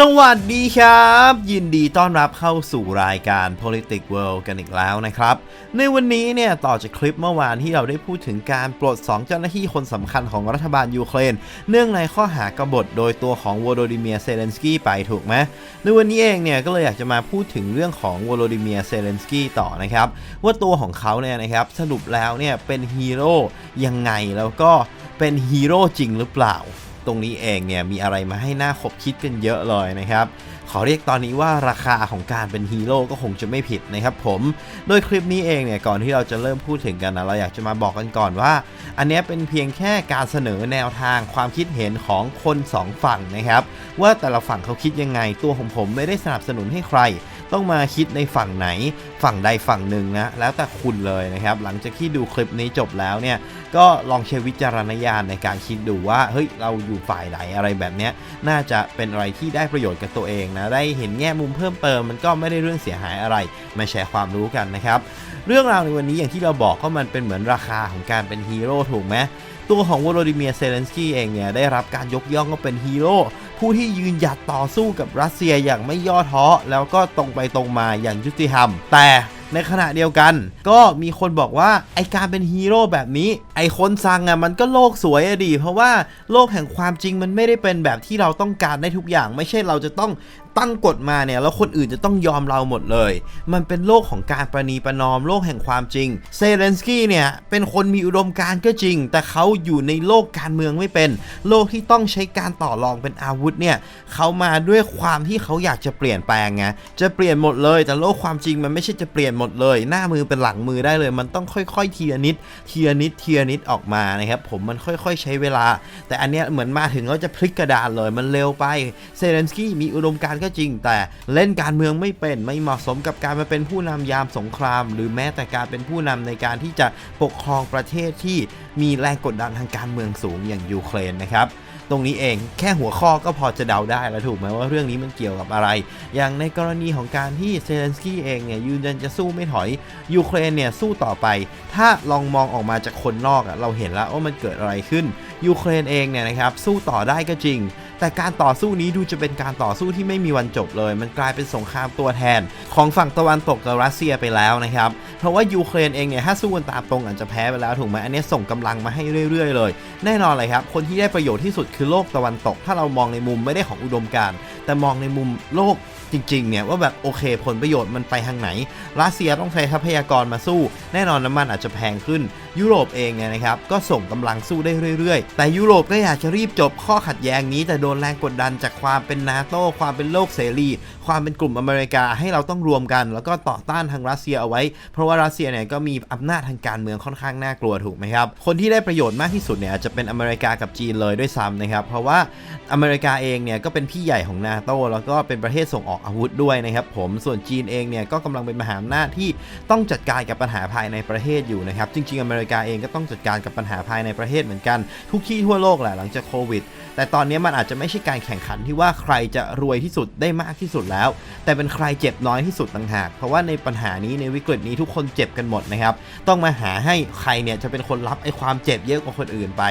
สวัสดีครับ ยินดีต้อนรับเข้าสู่รายการ Politics World กันอีกแล้วนะครับ ในวันนี้เนี่ยต่อจากคลิปเมื่อวานที่เราได้พูดถึงการปลด 2 เจ้าหน้าที่คนสำคัญของรัฐบาลยูเครน เนื่องในข้อหากบฏโดยตัวของวโลดิเมียเซเลนสกี้ไปถูกไหมในวันนี้เองเนี่ยก็เลยอยากจะมาพูดถึงเรื่องของวโลดิเมียเซเลนสกี้ต่อนะครับ ว่าตัวของเขาเนี่ยนะครับสรุปแล้วเนี่ยเป็นฮีโร่ยังไงแล้วก็ เป็นฮีโร่จริงหรือเปล่า ตรงนี้เองเนี่ยมีอะไรมาให้หน้าขบคิดกันเยอะเลยนะครับขอเรียกตอนนี้ว่าราคาของการเป็นฮีโร่ก็คงจะไม่ผิดนะครับผมโดยคลิปนี้เองเนี่ยก่อนที่เราจะเริ่มพูดถึงกันนะเราอยากจะมาบอกกันก่อนว่า อันนี้เป็นเพียงแค่การเสนอแนวทางความคิดเห็นของคนสองฝั่งนะครับว่าแต่ละฝั่งเขาคิดยังไงตัวของผมไม่ได้สนับสนุนให้ใคร ต้องมาคิดในฝั่งไหนฝั่งใดฝั่งหนึ่งนะแล้วแต่คุณเลยนะครับ หลังจากที่ดูคลิปนี้จบแล้วเนี่ยก็ลองใช้วิจารณญาณในการคิดดูว่าเฮ้ยเราอยู่ฝ่ายไหนอะไรแบบนี้น่าจะเป็นอะไรที่ได้ประโยชน์กับตัวเองนะได้เห็นแง่มุมเพิ่มเติมมันก็ไม่ได้เรื่องเสียหายอะไรมาแชร์ความรู้กันนะครับเรื่องราวในวันนี้อย่างที่เราบอกก็มันเป็นเหมือนราคาของการเป็นฮีโร่ถูกไหมตัวของวโลดิเมียเซเลนสกี้เองเนี่ยได้รับการยกย่องว่าเป็นฮีโร่ ผู้ที่ยืนหยัดต่อสู้กับรัสเซียอย่างไม่ย่อท้อ แล้วก็ตรงไปตรงมาอย่างยุติธรรม แต่ในขณะเดียวกัน ก็มีคนบอกว่าไอการเป็นฮีโร่แบบนี้ ไอคนสั่งอะมันก็โลกสวยอะดี เพราะว่าโลกแห่งความจริงมันไม่ได้เป็นแบบที่เราต้องการได้ทุกอย่าง ไม่ใช่เราจะต้อง ตั้งกฎมาเนี่ยแล้วคนอื่นจะต้องยอมเราหมดเลย มันเป็นโลกของการประนีประนอมโลกแห่งความจริง เซเลนสกี้เนี่ยเป็นคนมีอุดมการณ์ก็จริง แต่เขาอยู่ในโลกการเมืองไม่เป็น โลกที่ต้องใช้การต่อรองเป็นอาวุธเนี่ยเขามาด้วยความที่เขาอยากจะเปลี่ยนแปลงไงจะเปลี่ยนหมดเลย แต่โลกความจริงมันไม่ใช่จะเปลี่ยนหมดเลย หน้ามือเป็นหลังมือได้เลย มันต้องค่อยๆทีละนิดทีละนิดทีละนิดออกมานะครับผมมันค่อยๆใช้เวลา แต่อันเนี้ยเหมือนมาถึงแล้วจะพลิกกระดานเลยมันเร็วไปเซเลนสกี้มีอุดมการณ์ก็จริง แต่เล่นการเมืองไม่เป็นไม่เหมาะสมกับการมาเป็นผู้นำยามสงคราม หรือแม้แต่การเป็นผู้นำในการที่จะปกครองประเทศที่มีแรงกดดันทางการเมืองสูงอย่างยูเครนนะครับตรงนี้เองแค่หัวข้อก็พอจะเดาได้แล้วถูกไหมว่าเรื่องนี้มันเกี่ยวกับอะไร อย่างในกรณีของการที่เซเลนสกี้เองเนี่ยยืนยันจะสู้ไม่ถอยยูเครนเนี่ยสู้ต่อไป ถ้าลองมองออกมาจากคนนอกอะเราเห็นแล้วว่ามันเกิดอะไรขึ้นยูเครนเองเนี่ยนะครับสู้ต่อได้ก็จริง แต่การต่อสู้นี้ดูจะเป็นการต่อสู้ที่ไม่มีวันจบเลย มันกลายเป็นสงครามตัวแทน ของฝั่งตะวันตกกับรัสเซียไปแล้วนะครับ เพราะว่ายูเครนเองเนี่ยถ้าสู้กันตามตรงอาจจะแพ้ไปแล้วถูกไหมอันนี้ส่งกำลังมาให้เรื่อยๆเลย แน่นอนเลยครับ คนที่ได้ประโยชน์ที่สุดคือโลกตะวันตก ถ้าเรามองในมุมไม่ได้ของอุดมการณ์แต่มองในมุมโลกจริงๆเนี่ยว่าแบบโอเคผลประโยชน์มันไปทางไหน รัสเซียต้องใช้ทรัพยากรมาสู้ แน่นอนน้ำมันอาจจะแพงขึ้น ยุโรปเองเนี่ยนะครับก็ส่งกำลังสู้ได้เรื่อยๆ แต่ยุโรปก็อยากจะรีบจบข้อขัดแย้งนี้ แต่โดนแรงกดดันจากความเป็นนาโตความเป็นโลกเสรี ความเป็นกลุ่มอเมริกาให้เราต้องรวมกัน แล้วก็ต่อต้านทางรัสเซียเอาไว้ เพราะว่ารัสเซียเนี่ยก็มีอำนาจทางการเมืองค่อนข้างน่ากลัวถูกไหมครับคนที่ได้ประโยชน์มากที่สุดเนี่ยจะเป็นอเมริกากับจีนเลยด้วยซ้ำนะครับเพราะว่าอเมริกาเองเนี่ยก็เป็นพี่ใหญ่ของนาโตแล้วก็เป็นประเทศส่งออกอาวุธด้วยนะครับผมส่วนจีนเองเนี่ยก็กำลังเป็นมหาอำนาจที่ต้องจัดการกับปัญหาภายในประเทศอยู่นะครับจริงๆอเมริกาเองก็ต้องจัดการกับปัญหาภายในประเทศเหมือนกัน ทุกที่ทั่วโลกแหละหลังจากโควิด แต่ตอนนี้มันอาจจะไม่ใช่การแข่งขันที่ว่าใครจะรวยที่สุดได้มากที่สุดแล้ว แต่เป็นใครเจ็บน้อยที่สุดต่างหาก เพราะว่าในปัญหานี้ในวิกฤตนี้ทุกคนเจ็บกันหมดนะครับ ต้องมาหาให้ใครเนี่ยจะเป็นคนรับไอ้ความเจ็บเยอะกว่าคนอื่นไป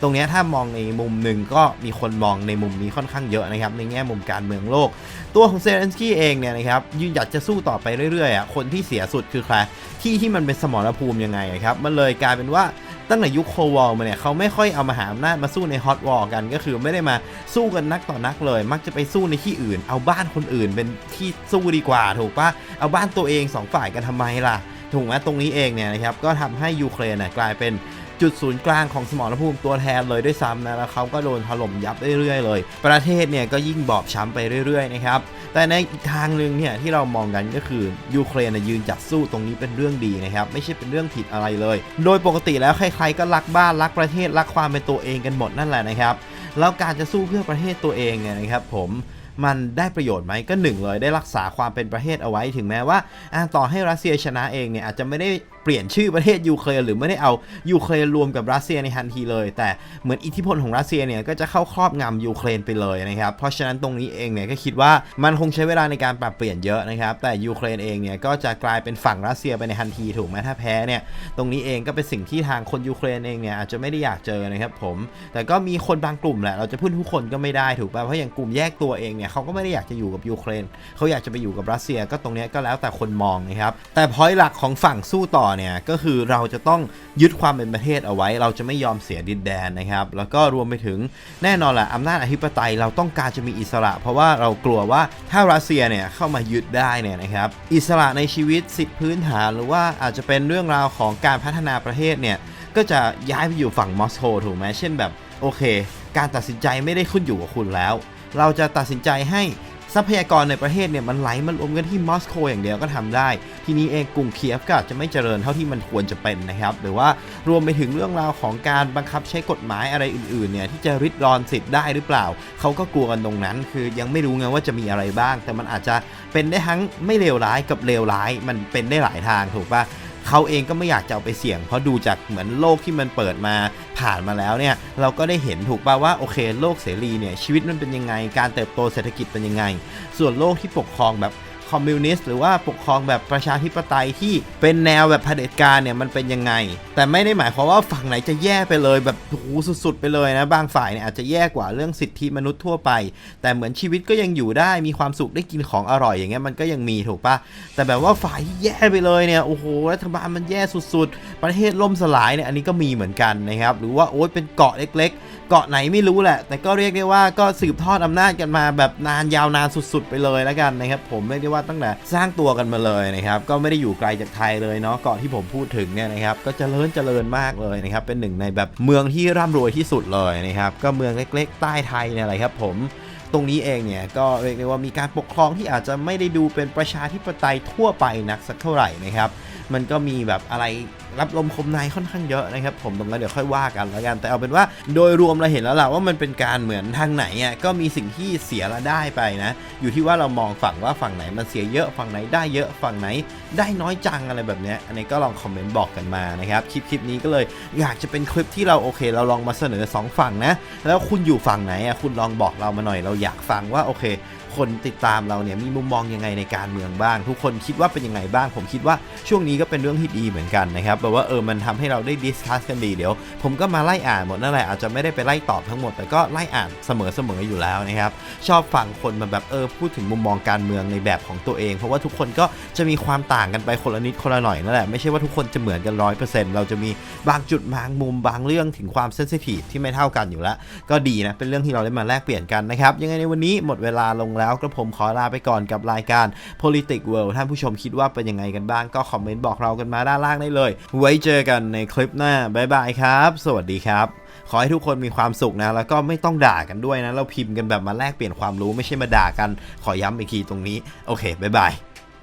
ตรงนี้ถ้ามองในมุมหนึ่งก็มีคนมองในมุมนี้ค่อนข้างเยอะนะครับในแง่มุมการเมืองโลก ตัวของเซเลนสกี้เองเนี่ยนะครับยืนหยัดจะสู้ต่อไปเรื่อยๆอะคนที่เสียสุดคือใครที่ที่มันเป็นสมรภูมิยังไงครับมันเลยกลายเป็นว่า ตั้งแต่ยุคโควอลมาเนี่ยเขาไม่ค่อยเอามาหาอำนาจมาสู้ในฮอตวอลกันก็คือไม่ได้มาสู้กันนักต่อนักเลย มักจะไปสู้ในที่อื่น เอาบ้านคนอื่นเป็นที่สู้ดีกว่าถูกปะเอาบ้านตัวเองสองฝ่ายกันทำไมล่ะถูกไหมตรงนี้เองเนี่ยนะครับก็ทำให้ยูเครนน่ะกลายเป็น จุดศูนย์กลางของสมรภูมิตัวแทนเลยด้วยซ้ำนะแล้วเขาก็โดนถล่มยับเรื่อยๆเลย ประเทศเนี่ยก็ยิ่งบอบช้ำไปเรื่อยๆนะครับแต่ในอีกทางหนึ่งเนี่ยที่เรามองกันก็คือยูเครนยืนจัดสู้ตรงนี้เป็นเรื่องดีนะครับไม่ใช่เป็นเรื่องผิดอะไรเลย โดยปกติแล้วใครๆก็รักบ้านรักประเทศรักความเป็นตัวเองกันหมดนั่นแหละนะครับแล้วการจะสู้เพื่อประเทศตัวเองเนี่ยนะครับผมมันได้ประโยชน์ไหมก็หนึ่งเลยได้รักษาความเป็นประเทศเอาไว้ถึงแม้ว่าต่อให้รัสเซียชนะเองเนี่ยอาจจะไม่ได้เปลี่ยนชื่อประเทศยูเครนหรือไม่ได้เอายูเครนรวมกับรัสเซียในทันทีเลย แต่เหมือนอิทธิพลของรัสเซียเนี่ยก็จะเข้าครอบงำยูเครนไปเลยนะครับเพราะฉะนั้นตรงนี้เองเนี่ยก็คิดว่ามันคงใช้เวลาในการปรับเปลี่ยนเยอะนะครับแต่ยูเครนเองเนี่ยก็จะกลายเป็นฝั่งรัสเซียไปในทันทีถูกไหมถ้าแพ้เนี่ยตรงนี้เองก็เป็นสิ่งที่ทางคนยูเครนเองเนี่ยอาจจะไม่ได้อยากเจอนะครับผม แต่ก็มีคนบางกลุ่มแหละเราจะพูดทุกคนก็ไม่ได้ถูกป่ะเพราะอย่างกลุ่มแยกตัวเองเนี่ยเขาก็ไม่ได้อยากจะอยู่กับยูเครนเขาอยากจะไปอยู่กับรัสเซียก็ตรงนี้ก็แล้วแต่คนมองนะครับแต่พอยหลักของฝั่งสู้ต่อเนี่ยก็คือเราจะต้องยึดความเป็นประเทศเอาไว้ เราจะไม่ยอมเสียดินแดนนะครับ แล้วก็รวมไปถึงแน่นอนแหละอำนาจอธิปไตยเราต้องการจะมีอิสระ เพราะว่าเรากลัวว่าถ้ารัสเซียเนี่ยเข้ามายึดได้เนี่ยนะครับอิสระในชีวิตสิทธิพื้นฐาน หรือว่าอาจจะเป็นเรื่องราวของการพัฒนาประเทศเนี่ยก็จะย้ายไปอยู่ฝั่งมอสโกถูกไหมเช่นแบบโอเค การตัดสินใจไม่ได้ขึ้นอยู่กับคุณแล้ว เราจะตัดสินใจให้ ทรัพยากรในประเทศเนี่ยมันไหลมันรวมกันที่มอสโกอย่างเดียวก็ทำได้ ทีนี้เองกรุงเคียฟก็อาจจะไม่เจริญเท่าที่มันควรจะเป็นนะครับ หรือว่ารวมไปถึงเรื่องราวของการบังคับใช้กฎหมายอะไรอื่นๆเนี่ยที่จะริดรอนสิทธิ์ได้หรือเปล่า เขาก็กลัวกันตรงนั้น คือยังไม่รู้ไงว่าจะมีอะไรบ้าง แต่มันอาจจะเป็นได้ทั้งไม่เลวร้ายกับเลวร้าย มันเป็นได้หลายทางถูกปะ เขาเองก็ไม่อยากจะเอาไปเสี่ยง เพราะดูจากเหมือนโลกที่มันเปิดมาผ่านมาแล้วเนี่ยเราก็ได้เห็นถูกป่าว่าโอเคโลกเสรีเนี่ยชีวิตมันเป็นยังไง การเติบโตเศรษฐกิจเป็นยังไง ส่วนโลกที่ปกครองแบบ คอมมิวนิสต์หรือว่าปกครองแบบประชาธิปไตยที่เป็นแนวแบบเผด็จการเนี่ยมันเป็นยังไง แต่ไม่ได้หมายความว่าฝั่งไหนจะแย่ไปเลยแบบโหสุดๆ ไปเลยนะ บางฝ่ายเนี่ยอาจจะแย่กว่าเรื่องสิทธิมนุษย์ทั่วไป แต่เหมือนชีวิตก็ยังอยู่ได้มีความสุขได้กินของอร่อยอย่างเงี้ยมันก็ยังมีถูกปะแต่แบบว่าฝ่ายที่แย่ไปเลยเนี่ยโอ้โหรัฐบาลมันแย่สุดๆ ประเทศล่มสลายเนี่ยอันนี้ก็มีเหมือนกันนะครับหรือว่าโอ๊ยเป็นเกาะเล็ก ๆ เกาะไหนไม่รู้แหละ แต่ก็เรียกได้ว่าก็สืบทอดอำนาจกันมาแบบนานยาวนานสุดๆ ไปเลยแล้วกันนะครับผมเรียกได้ว่าตั้งแต่สร้างตัวกันมาเลยนะครับก็ไม่ได้อยู่ไกลจากไทยเลยเนาะเกาะที่ผมพูดถึงเนี่ยนะครับก็เจริญเจริญมากเลยนะครับเป็นหนึ่งในแบบเมืองที่ร่ำรวยที่สุดเลยนะครับก็เมืองเล็กๆ ใต้ไทยเนี่ยแหละครับผมตรงนี้เองเนี่ยก็เรียกได้ว่ามีการปกครองที่อาจจะไม่ได้ดูเป็นประชาธิปไตยทั่วไปนักสักเท่าไหร่นะครับ มันก็มีแบบอะไรรับลมคมในค่อนข้างเยอะนะครับ ผมตรงนั้นเดี๋ยวค่อยว่ากันแล้วกัน แต่เอาเป็นว่าโดยรวมเราเห็นแล้วล่ะว่ามันเป็นการเหมือนทางไหนอะก็มีสิ่งที่เสียและได้ไปนะ อยู่ที่ว่าเรามองฝั่งว่าฝั่งไหนมันเสียเยอะฝั่งไหนได้เยอะฝั่งไหน ได้น้อยจังอะไรแบบเนี้ยอันนี้ก็ลองคอมเมนต์บอกกันมานะครับคลิปคลิปนี้ก็เลยอยากจะเป็นคลิปที่เราโอเค เราลองมาเสนอสองฝั่งนะ แล้วคุณอยู่ฝั่งไหนอะคุณลองบอกเรามาหน่อยเราอยากฟังว่าโอเคคนติดตามเราเนี่ยมีมุมมองยังไงในการเมืองบ้าง ทุกคนคิดว่าเป็นยังไงบ้าง ผมคิดว่าช่วงนี้ก็เป็นเรื่องที่ดีเหมือนกันนะครับแบบว่าเออมันทำให้เราได้ดิสคัสกันดีเดี๋ยว ผมก็มาไล่อ่านหมดนั่นแหละอาจจะไม่ได้ไปไล่ตอบทั้งหมด แต่ก็ไล่อ่านเสมอๆอยู่แล้วนะครับชอบฟังคนมาแบบเออพูดถึงมุมมองการเมืองในแบบของตัวเอง เพราะว่าทุกคนก็จะมีความต่างกันไปคนละนิดคนละหน่อยนั่นแหละไม่ใช่ว่าทุกคนจะเหมือนกันร้อยเปอร์เซ็นต์เราจะมีบางจุดบางมุมบางเรื่องถึงความเซนซิทีฟที่ไม่เท่ากันอยู่แล้ว ก็ดีนะเป็นเรื่องที่เราได้มาแลกเปลี่ยนกันนะครับยังไงในวันนี้หมดเวลาลงแล้วก็ผมขอลาไปก่อนกับรายการ Politics World ท่านผู้ชมคิดว่าเป็นยังไงกันบ้างก็คอมเมนต์บอกเรากันมาด้านล่างได้เลย ไว้เจอกันในคลิปหน้าบ๊ายบายครับ สวัสดีครับ ขอให้ทุกคนมีความสุขนะ แล้วก็ไม่ต้องด่ากันด้วยนะ เราพิมพ์กันแบบมาแลกเปลี่ยนความรู้ไม่ใช่มาด่ากัน ขอย้ำอีกทีตรงนี้ โอเคบ๊ายบาย